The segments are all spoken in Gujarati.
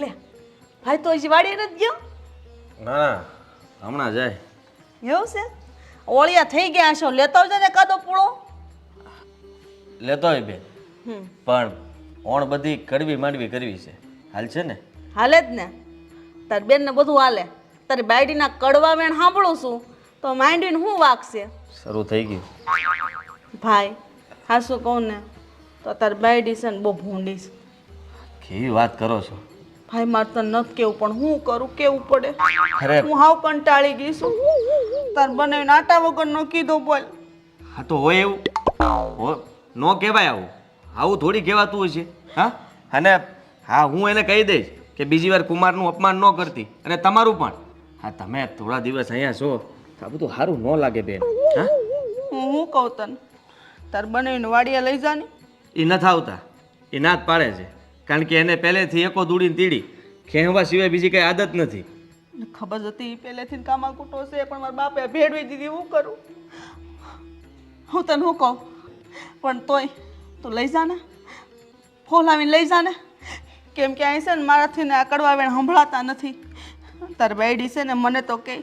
લે ભાઈ તો હજી વાડીએ નથી ગયો? ના ના હમણાં જાય. એવું છે? ઓળિયા થઈ ગયા છો લેતો જ ને કાદો પૂળો. લેતો હોય બેન હમ. પણ ઓણ બધી કડવી માંડવી કરવી છે. હાલ છે ને? હાલે જ ને. તાર બેનને બધું હાલે. તારી બાયડીના કડવા વેણ સાંભળું છું તો માંડવીને શું વાગશે? શરૂ થઈ ગયું. ભાઈ હા શું કહું ને તો તારી બાયડી છે ને બહુ ભૂંડી છે. કેવી વાત કરો છો? ભાઈ મારે તને નથી કેવું પણ હું કરું કેવું પડે? હું હાવ કંટાળી ગઈ છું. તાર બને નાટા વગર નો કીધો બોલ. હા તો હોય એવું. હો ન કહેવાય આવું. આવું થોડી કહેવાતું હોય છે. હા? અને હા હું એને કહી દઈશ કે બીજી વાર કુમારનું અપમાન ન કરતી. અને તમારું પણ. હા તમે થોડા દિવસ અહીંયા છો. આ બધું સારું ન લાગે બેન. હા? હું હું કહું તને? તાર બનાવીને વાડિયા લઈ જાની. એ નથી આવતા. એ ના જ પાડે છે. કારણ કે એને પહેલેથી એકો દૂડીને તીડી. ખેંવા સિવાય બીજી કઈ આદત નથી. ખબર જ હતી પહેલેથી જ કૂટો છે પણ મારા બાપે ભેળવી દીધી હું કરું? હું તને હું કહું? પણ તોય તું લઈ જા ને. ફોલાવીને લઈ જા ને. કેમ કે અહીં છે ને મારાથી ને આ કડવા વેણ સંભળાતા નથી. તાર બેડી છે ને મને તો કહે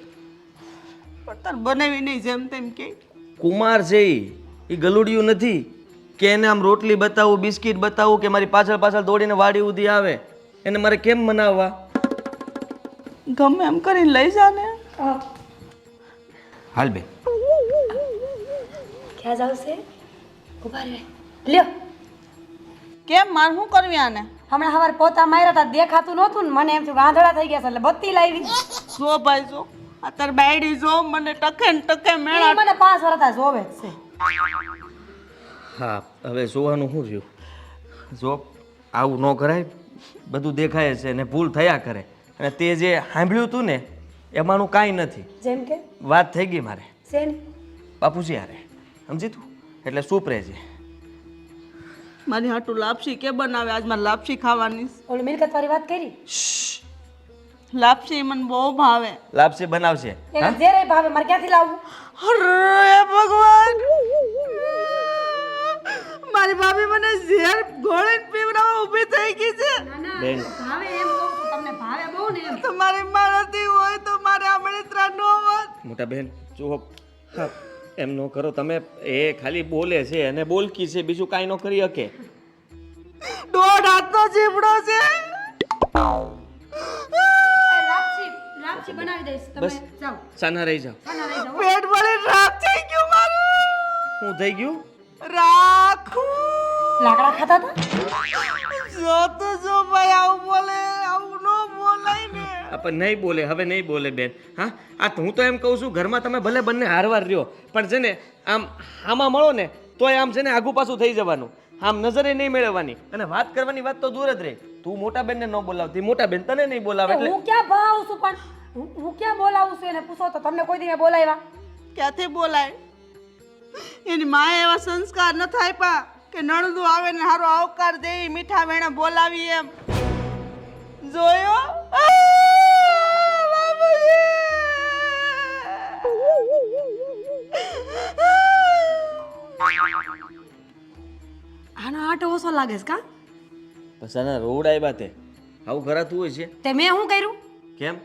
પણ તાર બનાવી નહીં જેમ તેમ કે. કુમાર છે એ ગલુડિયું નથી. કે એને આમ રોટલી બતાવું બિસ્કિટ બતાવું કે મારી પાછળ પાછળ દોડીને વાડી ઉધી આવે? એને મારે કેમ મનાવવા? ગમે એમ કરીને લઈ જા ને. હાલ બેન. ક્યાં જાવ છે? ઊભા રે લ્યો. કેમ? માર શું કરવી આને? હમણાં હવાર પોતા માર્યા હતા દેખાતું નહોતું ને. મને એમ થયું ગાંધડા થઈ ગયા છે એટલે બત્તી લાવી. જો ભાઈ જો. અત્યારે તાર બાયડી જો મને ટકે ને ટકે મેળા મને પાંચ વર્ષ જોવે જ છે. હા હવે જોવાનું શું થયું? જો આવું ન કરાય બધું દેખાય છે ને ભૂલ થયા કરે. અને તે જે સાંભળ્યું હતું ને એમાંનું કાંઈ નથી. જેમ કે? વાત થઈ ગઈ મારે. શેની બાપુજી હારે સમજી તું? એટલે શું છે. મારી હાટું લાપસી કે બનાવે? આજ મારે લાપસી ખાવાની ઓલી મિલકત વાળી વાત કરી? લાપસી મને બહુ ભાવે. લાપસી બનાવશે જે રે ભાવે મારે ક્યાંથી લાવવું અરે ભગવાન! મારી ભાભી મને ઝેર ગોળીને પીવડાવવા ઊભી થઈ ગઈ છે. બેન. ભાવે એમ તમને ભાવે બહુ ને એમ. તમારી મારાથી હોય તો મારે આ બળતરા ન હોત. મોટા બેન જો એમ ન કરો તમે એ ખાલી બોલે છે અને બોલકી છે બીજું કાંઈ ન કરી શકે. દોઢ હાથનો જીવડો છે. લાપસી બનાવી દઈશ. તમે બસ. જાઓ. સાના રહી જાઓ. પેટ ભરી રાખ થઈ ગયું મારું. હું થઈ ગયું? રાખું. લાકડા ખાતા હતા? જો તો જો ભાઈ આવું બોલે આવું ન બોલાય ને. પણ નહીં બોલે હવે નહીં બોલે બેન. હા? આ તો હું તો એમ કહું છું ઘરમાં તમે ભલે બંને હારવાર રહ્યો પણ છે ને આમ આમાં મળો ને તોય આમ છે ને આગુ પાછું થઈ જવાનું. આમ નજરે નહીં મેળવવાની. અને વાત કરવાની વાત તો દૂર જ રહે. તું મોટા બેનને ન બોલાવતી. મોટા બેન તને નહીં બોલાવે એટલે હું ક્યાં ભાવ છું પણ? હું- ક્યાં બોલાવું છું એને પૂછો તો તમને કોઈ દી બોલાવ્યા? ક્યાંથી બોલાય? એની માએ એવા સંસ્કાર ન થાય પા કે નણંદુ આવે ને હારો આવકાર દે મીઠા વેણા બોલાવી એમ. જોયો? આનો આટો ઓછો લાગે છે કા? બસ આના રોડ આવ્યા તે. આવું કરાતું હોય છે? તે મેં શું કર્યું? કેમ?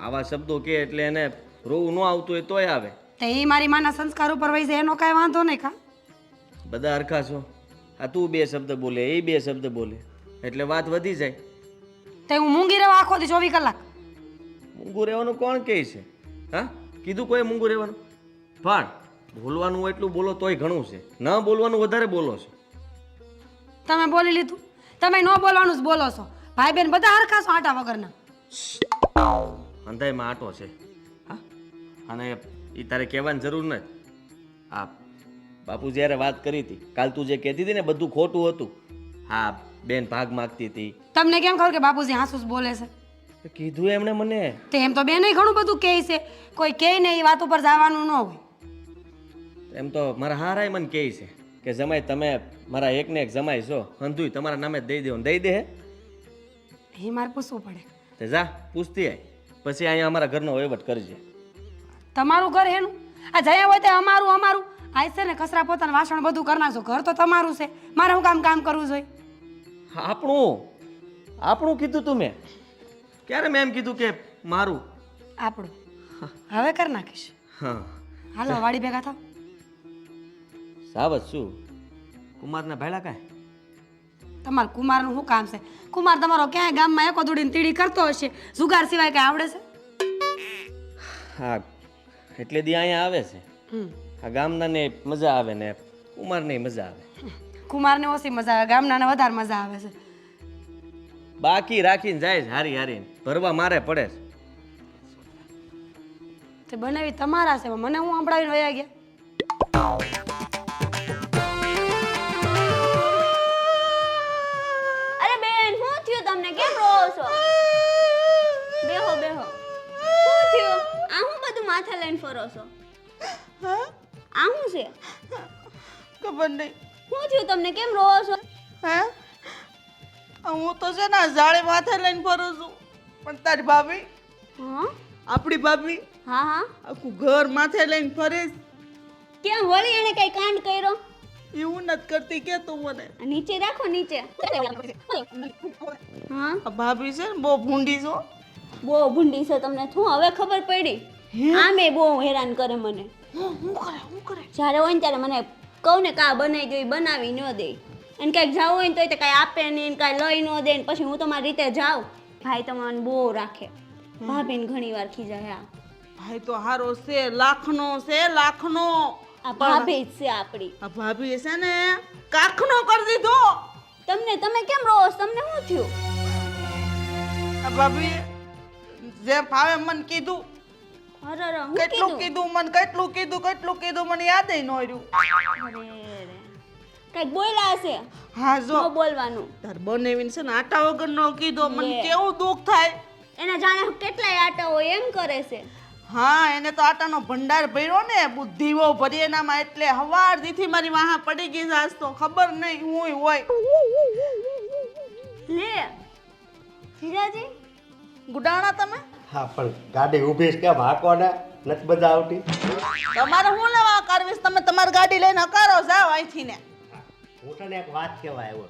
આવા શબ્દો કે એટલે એને રોવું ન આવતું હોય તોય આવે. તે એ મારી માના સંસ્કાર ઉપર વહી જાય એનો કાંઈ વાંધો નહીં કા? બધા હરખા છો. આ તું બે શબ્દ બોલે એ બે શબ્દ બોલે. એટલે વાત વધી જાય. તે હું મૂંગી રહેવા આખો દી ચોવીસ કલાક. મૂંગું રહેવાનું કોણ કહે છે? હા? કીધું કોઈ મૂંગું રહેવાનું? પણ બોલવાનું એટલું બોલો તોય ઘણું છે. ન બોલવાનું વધારે બોલો છો. તમે બોલી લીધું. તમે ન બોલવાનું જ બોલો છો. ભાઈ બેન બધા હરખા છો આટા વગરના. અંધાઈમાં આટો છે. હા? અને એ તારે કહેવાની જરૂર નથી. હા બાપુ જ્યારે વાત કરી હતી કાલ તું જે કહેતી હતી ને બધું ખોટું હતું. હા બેન ભાગ માગતી હતી. તમને કેમ ખબર કે બાપુજી હાસુસ બોલે છે? કીધું એમણે મને. તે એમ તો બેને ઘણું બધું કહે છે. કોઈ કહે ને એ વાત ઉપર જવાનું ન હોય. એમ તો મારા હારાય મને કહે છે કે જમાઈ તમે મારા એકને એક જમાઈ છો હંધુય તમારા નામે દઈ દેવું દઈ દે હે. એ મારે પૂછવું પડે. તે જા પૂછતી આય. પછી અહીંયા અમારા ઘરનો વહીવટ કરજે તમારું ઘર એનું આ જયા હોય તે અમારું અમારું. આ છે ને ખસરા પોતાના વાસણ બધું કરી છો ઘર તો તમારું છે. મારે હું કામ કામ કરવું જોઈએ? આપણું. આપણું કીધું તું મેં. ક્યારે મેં એમ કીધું કે મારું? આપણું. હવે કરી નાખીશ. હા. હાલો વાડી ભેગા થાવ. સાવત શું? કુમારના ભાઈલા કાંઈ? તમારું કુમારનું શું કામ છે? કુમાર તમારો ક્યાંય ગામમાં એકો દોડીને તીડી કરતો હશે? જુગાર સિવાય કાંઈ આવડે છે? હા એટલે દી અહીંયા આવે છે. આ ગામનાને મજા આવે ને કુમારને મજા આવે. કુમારને ઓછી મજા આવે ગામનાને વધારે મજા આવે છે. બાકી રાખીને જાય છે હારી હારી ભરવા મારે પડે છે. તે બનાવી તમારા છે મને હું સંભળાવીને વયા ગયા? ફરો છો? હા? આ શું છે? ખબર નહીં. શું થયું તમને કેમ રોવો છો? હે? હું તો છે ને ઝાડે માથે લઈને ફરું છું. પણ તારી ભાભી હા? આપણી ભાભી હા હા. આખું ઘર માથે લઈને ફરે છે. કેમ વળી એને કઈ કાંડ કર્યો? એવું નથી કરતી કે તું મને. નીચે રાખો નીચે. હા? ભાભી છે ને બહુ ભૂંડી છો બહુ ભૂંડી છે તમને. શું હવે ખબર પડી? આમે બહુ હેરાન કરે મને. હું કરે હું કરે? જ્યારે હોય ને ત્યારે મને કહું ને કા બનાવી દો બનાવી ન દે. અને કાંઈક જવું હોય ને તોય તે કાંઈ આપે નહીં કાંઈ લઈ ન દે ને પછી હું તમારી રીતે જાઉં. ભાઈ તમારે બહુ રાખે. ભાભીને ઘણી વાર ખીજાય આ ભાઈ તો હારો છે લાખનો છે લાખનો. આ ભાભી જ છે આપણી. આ ભાભી છે ને કાખનો કરી દીધો. તમને તમે કેમ રહો તમને શું થયું? આ ભાભી જે ભાવે મને કીધું. કેટલું કીધું? મને? કેટલું કીધું? કેટલું કીધું? મને યાદ ન રહ્યું. કાંઈક બોલ્યા હશે? હા જો. બોલવાનું. તાર બનેવીને છે ને આટા વગર નો કીધો. મને કેવું દુઃખ થાય? એને જાણે કેટલાય આટા હોય એમ કરે છે. હા એને તો આટાનો ભંડાર ભર્યો ને બુદ્ધિઓ ભરી એનામાં એટલે હવાર દીથી મારી વાહા પડી ગઈ આજ તો. ખબર નહીં હું હોય. લે જીજાજી ગુડાણા તમે? હા પણ ગાડી ઊભી છે કેમ હાકો ને નથી બધા આવતી? તમારે હું લેવા કરવીશ તમે તમારી ગાડી લઈને હકારો જાઓ અહીંથી ને. હું તને એક વાત કહેવા આવ્યો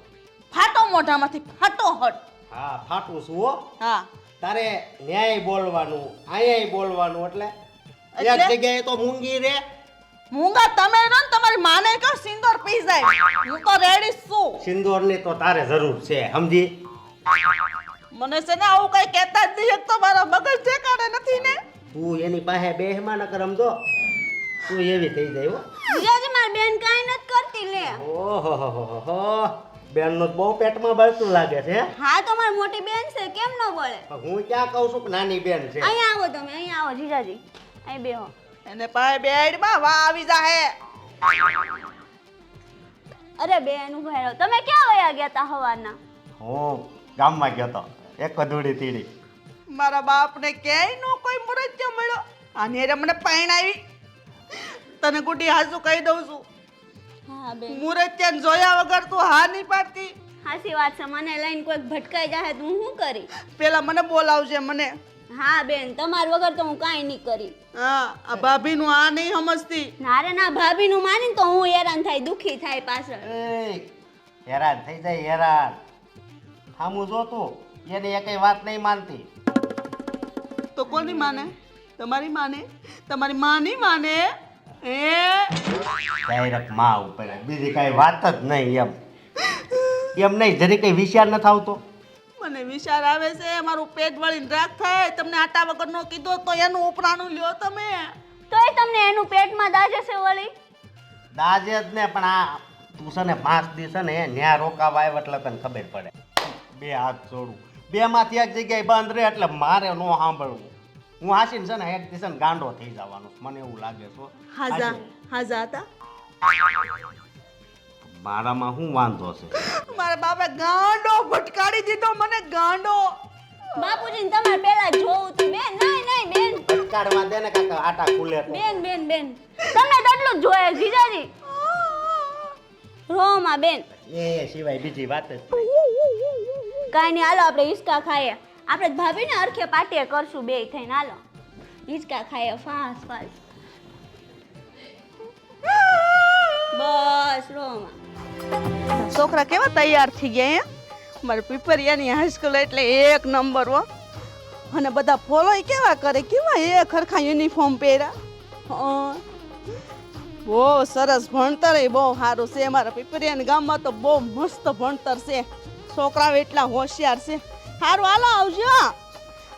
ફાટો મોઢામાંથી ફાટો હટ હા ફાટું છું હો. હા. તારે ન્યાય બોલવાનું આયાય બોલવાનું એટલે એક જગ્યાએ તો મૂંગી રે. મૂંગા તમે ન ને તમારી માને કહો સિંદોર પી જાય. હું તો રેડી છું. સિંદોરની તો તારે જરૂર છે સમજી? મને છે ને આવું કઈ કહેતા જ નહીં. એક તો મારા મગજ ઠેકાણે નથી ને. તું એની પાસે બેહમાં ન કરમજો તું એવી થઈ જાય હો. જીજાજી મારી બેન કાઈ નથી કરતી લે. ઓહો હો હો હો બેનનું બહુ પેટમાં બળતું લાગે છે હા? તો મારી મોટી બેન છે કેમ ન બોલે હું ક્યાં કહું છું કે નાની બેન છે? અહીંયા આવો તમે અહીંયા આવો જીજાજી. અહીં બેહો. એને પાસે બેડમાં વા આવી જાહે. અરે બેન ઊભા રહો. તમે ક્યાં વયા ગયા તા હવાના હું ગામમાં ગયો તો. એક કદુડી તીડી. મારા બાપને ક્યાંય નો કોઈ મુરત મળ્યો. અને રે મને પાઈણ આવી. તને ગુડી હાસુ કહી દઉં છું. હા બેન. મુરત્યાન જોયા વગર તું હા નહીં પાડતી. હાસી વાત છે મને લઈને કોઈક ભટકાઈ જાય તો હું શું કરી? પેલા મને બોલાવજે મને. હા બેન તમાર વગર તો હું કાંઈ નહીં કરી. હા આ ભાભીનું આ નહીં સમજતી. ના રે ના ભાભીનું માનીને તો હું હેરાન થાય દુખી થાય પાછળ. હેરાન થઈ જાય હેરાન. થામું જો તું એની કઈ વાત નહીં માનતી. તો કોની માને? તમારી માને? તમારી માની માને? એ? ડાયરેક્ટમાં ઉપર બીજી કઈ વાત જ નહીં એમ. એમ નહીં જરી કઈ વિચાર ન આવતો. મને વિચાર આવે છે મારું પેટ વળીને રાખ થાય. તમને આટા વગર નો કીધો તો એનું ઉપરાણું લ્યો તમે. તોય તમને એનું પેટમાં દાજે છે વળી? દાજે જ ને પણ આ તું છે ને પાંચ દિવસ છે ને ન્યા રોકાવા આવ્યો એટલે તને ખબર પડે. બે હાથ જોડું. બે માંથી એક જગ્યાએ બંધ રહે એટલે મારે નો સાંભળવું. હું હાસીને છે ને એક દિવસ ગાંડો થઈ જવાનો મને એવું લાગે છે હાજા હાજા. હતા? મારામાં શું વાંધો છે? મારા બાપે ગાંડો ભટકાડી દીધો મને ગાંડો. બાપુજીને તમારે પેલા જોવું તું બેન. નહીં નહીં બેન. ભટકાડવા દે ને કાકા આટા ખુલે બેન બેન બેન. તમને તો જોયે જીજાજી. રોમા બેન. એ એ સિવાય બીજી વાત જ. કાંઈ નહીં, હાલો આપણે હિંચકા ખાઈએ. આપણે ભાભીને અરખે પાટીએ કરશું બે થઈને, હાલો. હિંચકા ખાઈએ, ફાસ ફાસ. બસ, રોમાં. છોકરા કેવા તૈયાર થઈ ગયા એમ મારે પીપરિયાની હાઈસ્કૂલ એટલે એક નંબર હો. અને બધા ફોલો કેવા કરે? કેવા એ ખરખા યુનિફોર્મ પહેર્યા. બહુ સરસ ભણતર બહુ સારું છે. મારા પીપરિયાના ગામમાં તો બહુ મસ્ત ભણતર છે. છોકરાઓ એટલા હોશિયાર છે. સારું હાલો આવજો.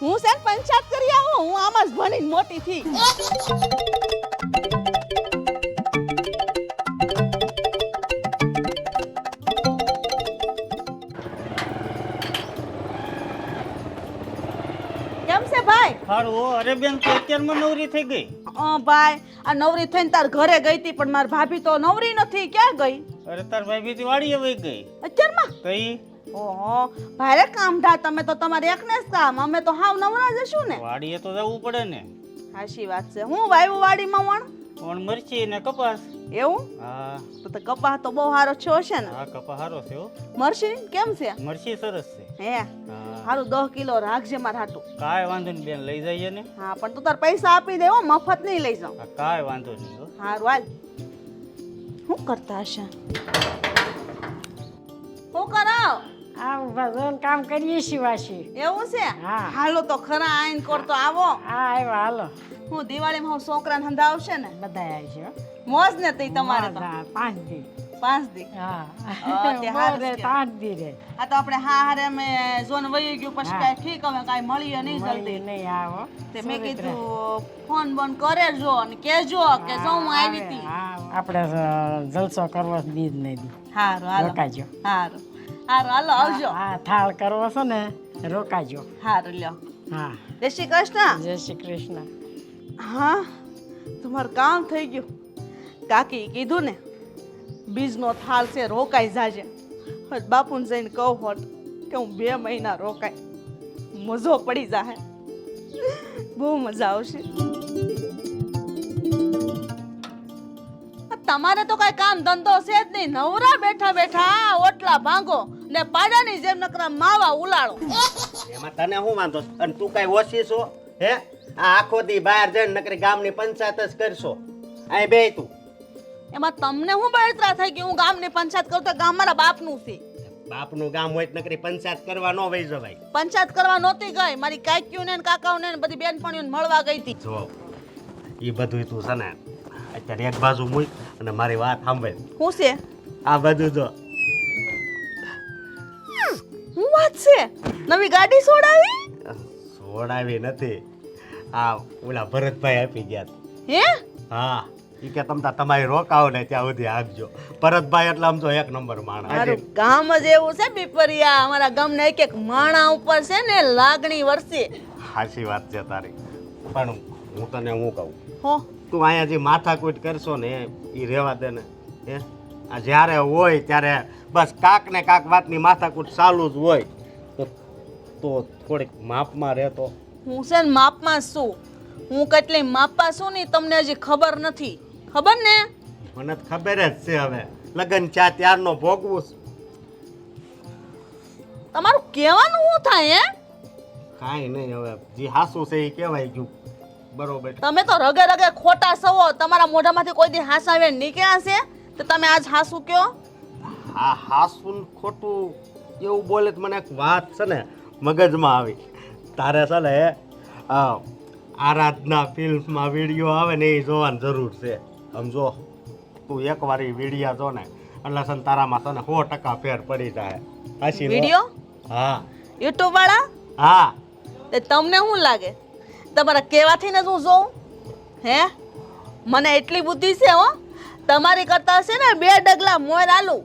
હું છે ને પંચાયત કરી આવું. હું આમાં જ ભણીને મોટી થઈ. કેમ છે ભાઈ? હારું અરે બેન તો અત્યારમાં નવરી થઈ ગઈ. અ ભાઈ આ નવરી થઈને તાર ઘરે ગઈ હતી પણ મારી ભાભી તો નવરી નથી. ક્યાં ગઈ? અરે તાર ભાઈ બીજી વાડીએ વહી ગઈ. અત્યારમાં? કઈ ઓહો ભારે કામ થા. તમે તો તમારે એકને જ કામ. અમે તો હાવ નવરા જશું ને. વાડીએ તો જવું પડે ને. હાશી વાત છે. હું વાયુ વાડીમાં વણ? વણ મરચી ને કપાસ. એવું? હા. તો તો કપાસ તો બહુ સારો છો છે ને. હા કપાસ સારો છે મરચી? કેમ છે? મરચી સરસ છે. હે? હારું દસ કિલો રાખજે મારા હાટું. કાંઈ વાંધો નહીં બેન લઈ જઈએ ને. હા પણ તું તાર પૈસા આપી દે હો મફત નહીં લઈ જાઉં. કાંઈ વાંધો નહીં હારું હાલ. શું કરતા હશે? શું કરાવ આ ભગવાન કામ કરીએ શિવાશી એવું છે? હા. હાલો તો ખરા આઈન કરતો આવો. હા આવ્યા હાલો. હું દિવાળીમાં હું છોકરાને હંધાવશે ને? બધા આવશે મોજ ને તઈ તમારે તો. પાંચ દી. પાંચ દી? હા. તે હારું. પાંચ દી રે. આ તો આપણે હા હારે અમે જોન વહી ગયું પછી કાંઈ ઠીક હવે કાંઈ મળીએ નહીં જલ્દી. નહીં આવો તે મેં કીધું ફોન બોન કરે જો અને કહેજો કે જો હું આવી હતી આપણે જલસો કરવો બીજ નહીં દી. હારું હાલો. રોકાજો. હારું. હારું હાલો આવજો. હા થાળ કરવો છે ને રોકાજો. હારું લ્યો. હા. જય શ્રી કૃષ્ણ. જય શ્રી કૃષ્ણ. હા તમારું કામ થઈ ગયું. કાકી કીધું ને બીજનો થાળ છે રોકાઈ જાજે. બાપુને જઈને કહું હોત કે હું બે મહિના રોકાય મજો પડી જાહે. બહુ મજા આવશે. તમારે તો કઈ કામ ધંધો છે જ નહીં. નવરા બેઠા બેઠા ઓટલા ભાંગો ને પાડાની જેમ નકરા માવા ઉલાળો. એમાં તને શું વાંધો? અને તું કઈ ઓછી છો? હે? આ આખો દી બહાર જઈને નકરી ગામની પંચાયત જ કરશો. અહીં બે તું. એમાં તમને હું બળતરા થઈ કે હું ગામની પંચાયત કરું તો ગામ મારા બાપનું છે. બાપનું ગામ હોય નકરી પંચાયત કરવા ન વઈ જવાય. પંચાયત કરવા નહોતી ગઈ. મારી કાકીઓને ને કાકાઓને ને બધી બેનપણીઓને મળવા ગઈ હતી. જો એ બધું તું છે ને અત્યારે એક બાજુ મૂક અને મારી વાત સાંભળ. શું છે? આ બધું જો હું વાત છે? નવી ગાડી સોડાવી? સોડાવી નથી. આ ઓલા ભરતભાઈ આપી ગયા. હે? હા ઈ કે તમ તાર તમારી રોકાવો ને ત્યાં સુધી આપજો. ભરતભાઈ એટલે આમ તો એક નંબર માણસ. મારું ગામ જ એવું છે પીપરિયા અમારા ગામના એક એક માણા ઉપર છે ને લાગણી વરસે. હાસી વાત છે તારી. પણ હું તને હું કહું? હો. તું અહીંયા જે માથાકૂટ કરશો ને એ રહેવા દે ને. હે? આ જ્યારે હોય ત્યારે બસ કાક ને કાક વાતની માથાકૂટ ચાલુ જ હોય. તો તો થોડીક માપમાં રહેતો. હું છે ને માપમાં શું હું કેટલી માપમાં છું ને તમને હજી ખબર નથી. ખબર ને? મને તો ખબર જ છે હવે. લગ્ન ચા ત્યારનો ભોગવું તમારું કહેવાનું શું થાય હે? કાંઈ નહીં હવે જે હાસુ છે એ કહેવાય ગયું. બરોબર. તમે તો રગે રગે ખોટા સવો તમારા મોઢામાંથી કોઈ દી હાસાવે નીકળ્યા છે? તો તમે આજ હાસુ કયો? આ હાસું ખોટું એવું બોલે તો મને એક વાત છે ને મગજમાં આવી. તારે છે ને આરાધના ફિલ્મમાં વીડિયો આવે ને એ જોવાની જરૂર છે. સમજો? તું એકવાર એ વિડીયા જો ને એટલે છે તારામાં છે ને સો ટકા ફેર પડી જાય. હાચી વીડિયો? હા. યુટ્યુબ વાળા? હા. તે તમને શું લાગે? તમારા કહેવાથી ને શું જોઉં? હે? મને એટલી બુદ્ધિ છે હો. તમારી કરતા છે ને બે ડગલા મોર આલુ.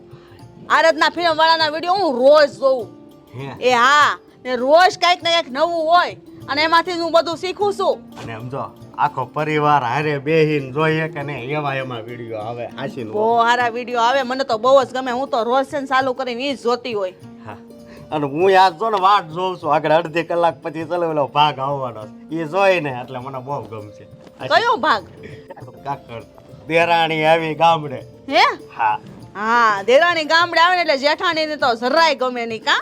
આરતના ફિલ્મ વાળાના વીડિયો હું રોજ જોઉં. એ હા ને રોજ કાંઈક ને કંઈક નવું હોય અને એમાંથી હું બધું શીખું છું. અને સમજો આખો પરિવાર હારે બેહીન જોઈએ કે નહીં એવા એમાં વીડિયો આવે હાસી નો? બહુ સારા વીડિયો આવે મને તો બહુ જ ગમે. હું તો રોજ છે ને ચાલુ કરીને એ જ જોતી હોય. હા. અને હું યાદ જો ને વાટ જોઉં છું આગળ અડધી કલાક પછી ચલો ઓલો ભાગ આવવાનો એ એ જોઈને એટલે મને બહુ ગમશે. કયો ભાગ? કાકડ. દેરાણી આવી ગામડે. હે? હા. હા દેરાણી ગામડે આવે એટલે જેઠાણીને તો જરાય ગમે નહીં કા.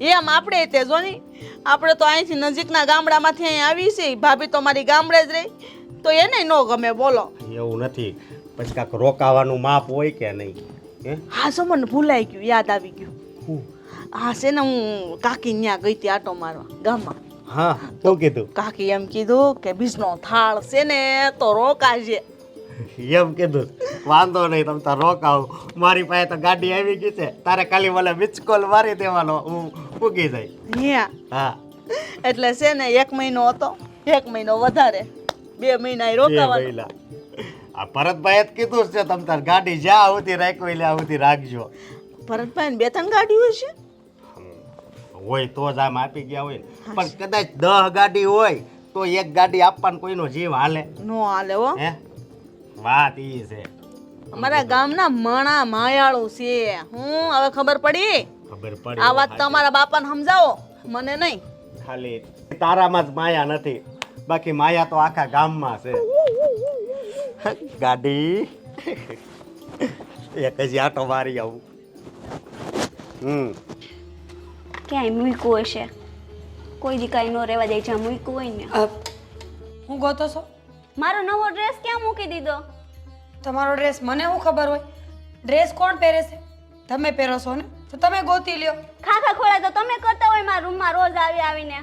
એમ આપણે તે જો ની આપણે તો અહીંથી નજીકના ગામડામાંથી અહીં આવી છે ભાભી તો મારી ગામડે જ રહી. તો એને ન ગમે બોલો. એવું નથી. પછી કાંક રોકાવાનું માપ હોય કે નહીં? હે? હા સો મને ભૂલાઈ ગયું યાદ આવી ગયું. હું? હા છે ને હું કાકી ત્યાં ગઈ હતી આટો મારવા ગામમાં. હા તો કીધું? કાકી એમ કીધું કે બીજનો થાળ છે ને તો રોકાજે એમ કીધું. વાંધો નહીં તમે તાર રોકાવ. મારી પાસે તો ગાડી આવી ગઈ છે. તારે ખાલી મને મિચકોલ મારી દેવાનો. હું પૂગી જાય હા. એટલે છે ને એક મહિનો હતો. એક મહિનો વધારે. બે મહિના રોકાવાનું. આ ભરતભાઈ જ કીધું છે તમે તાર ગાડી જ્યાં આવતી રાખવી લે આવતી રાખજો. ભરતભાઈ ને બે ત્રણ ગાડીઓ છે? હોય તો જ આમ આપી ગયા હોય. પણ કદાચ દહ ગાડી હોય તો એક ગાડી આપવાનું કોઈનો જીવ હાલે. નો હાલે હો. હે? વાત ઈ છે. અમારા ગામના મણા માયાળું છે. હું હવે ખબર પડી? ખબર પડી. આ વાત તમારા બાપાને સમજાવો. મને નહીં. ખાલી તારામાં જ માયા નથી. બાકી માયા તો આખા ગામમાં છે. ગાડી. એક જ આટો મારી આવું. હમ. ક્યાંય મૂક્યું હશે કોઈ દી કાંઈ ન રહેવા દે જ્યાં મૂક્યું હોય ને. હું ગોતો છો? મારો નવો ડ્રેસ ક્યાં મૂકી દીધો? તમારો ડ્રેસ મને શું ખબર હોય? ડ્રેસ કોણ પહેરે છે? તમે પહેરો છો ને? તો તમે ગોતી લ્યો. ખાખા ખોળા તો તમે કરતા હોય મારા રૂમમાં રોજ આવી આવીને.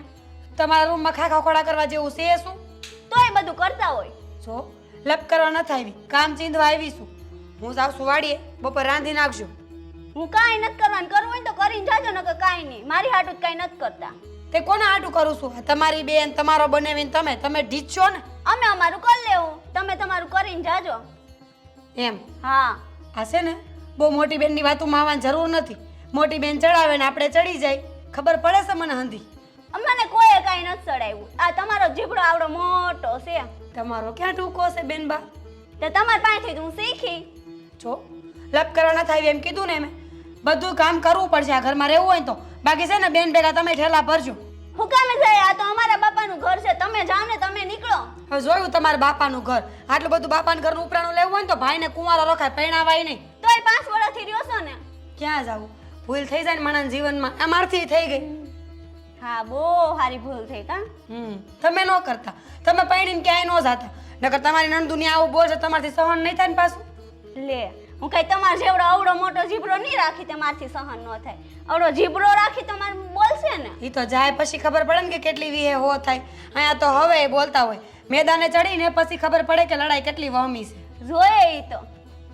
તમારા રૂમમાં ખાખા ખોળા કરવા જેવું છે શું? તો એ બધું કરતા હોય. જો લપ કરવા નથી આવી કામ ચીંધવા આવી છું. હું જાઉં છું વાડીએ. બપોર રાંધી નાખજો. હું કાંઈ નથી કરવાનું. કરવું હોય તો કરીને જાજો ન કે કાંઈ નહીં. મારી હાટું કાંઈ નથી કરતા. તે કોના હાટું કરું છું? તમારી બેન તમારો બનાવીને તમે. તમે ઢીચ છો ને. અમે અમારું કરી લેવું. તમે તમારું કરીને જાજો. એમ? હા. આ છે ને બહુ મોટી બેનની વાતો માવાની જરૂર નથી. મોટી બેન ચડાવે ને આપણે ચડી જાય. ખબર પડે છે મને હંધી? અમને કોઈએ કાંઈ નથી ચડાવ્યું. આ તમારો જીબડો આવડો મોટો છે. તમારો ક્યાં ટૂંકો છે બેન બા તો તમાર પાસેથી હું શીખી. જો લપ કરવાના આવી એમ કીધું ને મેં બધું કામ કરવું પડશે આ ઘરમાં રહેવું હોય તો. બાકી છે ને બેન ભેગા તમે ઠેલા ભરજો. હું કામે જાય? આ તો અમારા બાપાનું ઘર છે. તમે જાઓ ને તમે નીકળો. હવે જોયું તમારા બાપાનું ઘર. આટલું બધું બાપાનું ઘરનું ઉપરાણું લેવું હોય ને તો ભાઈને કુંવારા રખાય પરણાવાય નહીં. તોય પાંચ વર્ષથી રહ્યો છો ને. ક્યાં જાવું? ભૂલ થઈ જાય ને માણસ જીવનમાં. અમારથી થઈ ગઈ. હા બહુ સારી ભૂલ થઈ તા હમ તમે ન કરતા. તમે પૈણીને ક્યાંય ન જાતા. નકર તમારી નણદુની આવું બોલશે તમારથી સહન નહીં થાય ને પાછું. લે હું કઈ તમારો જેવડો અવડો મોટો જીબરો નહીં રાખી તમારથી સહન ન થાય. અવડો જીબરો રાખી તમારે બોલશે ને? એ તો જાય પછી ખબર પડે ને કે કેટલી વિહે હો થાય. અહીંયા તો હવે બોલતા હોય. મેદાને ચડીને પછી ખબર પડે કે લડાઈ કેટલી વહમી છે. જોઈએ ઈ તો.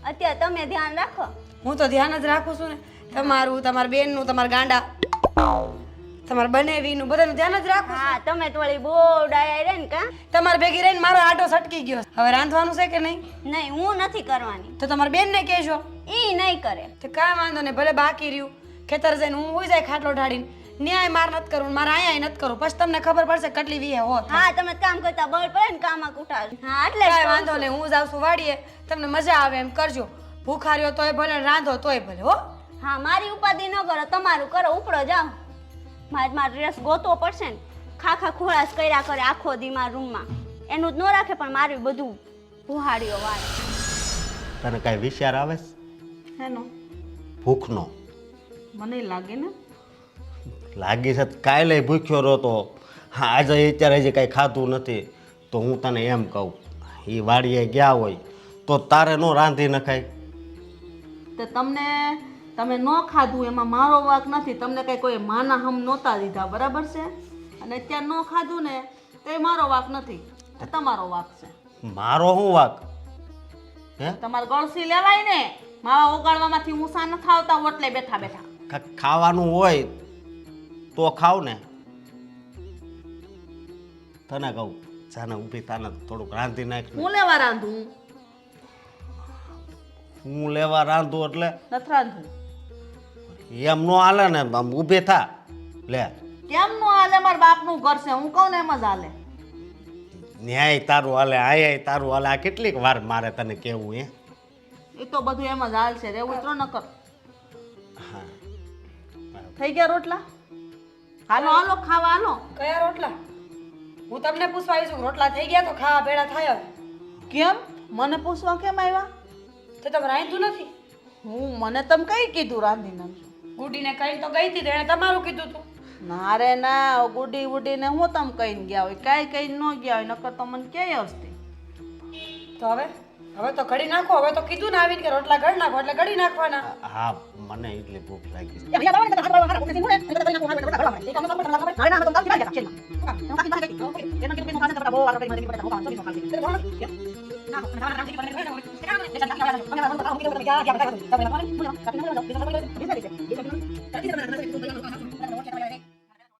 અત્યારે તમે ધ્યાન રાખો. હું તો ધ્યાન જ રાખું છું ને. તમારું તમારા બેનનું તમારા ગાંડા. તમારા બનેવીનું બધાનું ધ્યાન જ રાખો હા તમે તો વળી બહુ ડાયા રે ને કા? તમારા ભેગી રહીને મારો આટો સટકી ગયો હવે રાંધવાનું છે કે નહીં? નહીં હું નથી કરવાની. તો તમારા બેનને કહેજો. ઈ નહીં કરે. તો કાંઈ વાંધો નહીં ભલે બાકી રહ્યું. ખેતર જઈને હું હોઈ જાય ખાટલો ઢાળીને. ન્યાય માર નથી કરું મારે અહીંયા નથી કરું પછી તમને ખબર પડશે કેટલી વીએ હો હા તમે કામ કરતા બળ પડે ને કામ ઉઠાવ હા એટલે કાંઈ વાંધો નહીં હું જાઉં છું વાડીએ. તમને મજા આવે એમ કરજો. ભૂખાર્યો તોય ભલે રાંધો તોય ભલે હો. હા મારી ઉપાધિ ન કરો તમારું કરો ઉપડો જાઓ. મારે મારો ડ્રેસ ગોતવો પડશે ને ખાખા ખોળાશ કર્યા કરે આખો ધીમા રૂમમાં. એનું જ ન રાખે પણ મારું બધું ભુહાડીઓ વાળ. તને કાંઈ વિચાર આવે છે? હેનો. ભૂખનો. મને લાગે ને. લાગી છે તો કાલે ભૂખ્યો રહતો હા આજે અત્યારે હજી કાંઈ ખાધું નથી તો હું તને એમ કહું એ વાડીએ ગયા હોય તો તારે ન રાંધી નખાય. તો તમને તમે ન ખાધું એમાં મારો વાક નથી. તમને કંઈ કોઈ માના હમ નહોતા દીધા બરાબર છે? અને અત્યારે ન ખાધું ને તો એ મારો વાક નથી. એ તમારો વાક છે. મારો હું વાક? હે? તમારે ગળસી લેવાય ને માવા ઓગાળવામાંથી ઊંસા ન થાવતા ઓટલે બેઠા બેઠા. ખાવાનું હોય તો ખાવ ને. તને કહું જાને ઊભી તાને થોડુંક રાંધી નાખ. હું લેવા રાંધું? હું લેવા રાંધું એટલે? નથી રાંધું. એમ નો હાલે ને આમ ઊભે થા. લે. કેમ નો હાલે? મારા બાપનું ઘર છે હું કહું ને એમ જ હાલે. ન્યાય તારું હાલે આય તારું હાલે. આ કેટલીક વાર મારે તને કેવું એ એ તો બધું એમ જ હાલ છે રેવું તો ન કર હા. થઈ ગયા રોટલા? હાલો હાલો ખાવા હાલો. કયા રોટલા? હું તમને પૂછવા આવી છું રોટલા થઈ ગયા તો ખાવા ભેળા થાય કેમ? મને પૂછવા કેમ આવ્યા? તો તમે રાંધ્યું નથી? હું મને તમે કઈ કીધું રાંધી નાખજો ગુડીને કઈ તો ગઈ હતી તેણે તમારું કીધું હતું ના રે ના ગુડી ઉડીને હું તમ કહીને ગયા હોય કાંઈ કહીને ન ગયા હોય નકર તો મને ક્યાંય હસતી તો હવે હવે તો ઘડી નાખો હવે તો કીધું ને આવીને કે રોટલા ઘડી નાખો એટલે ઘડી નાખવાના હા મને એટલે ભૂખ લાગી છે. ¡Ah, me.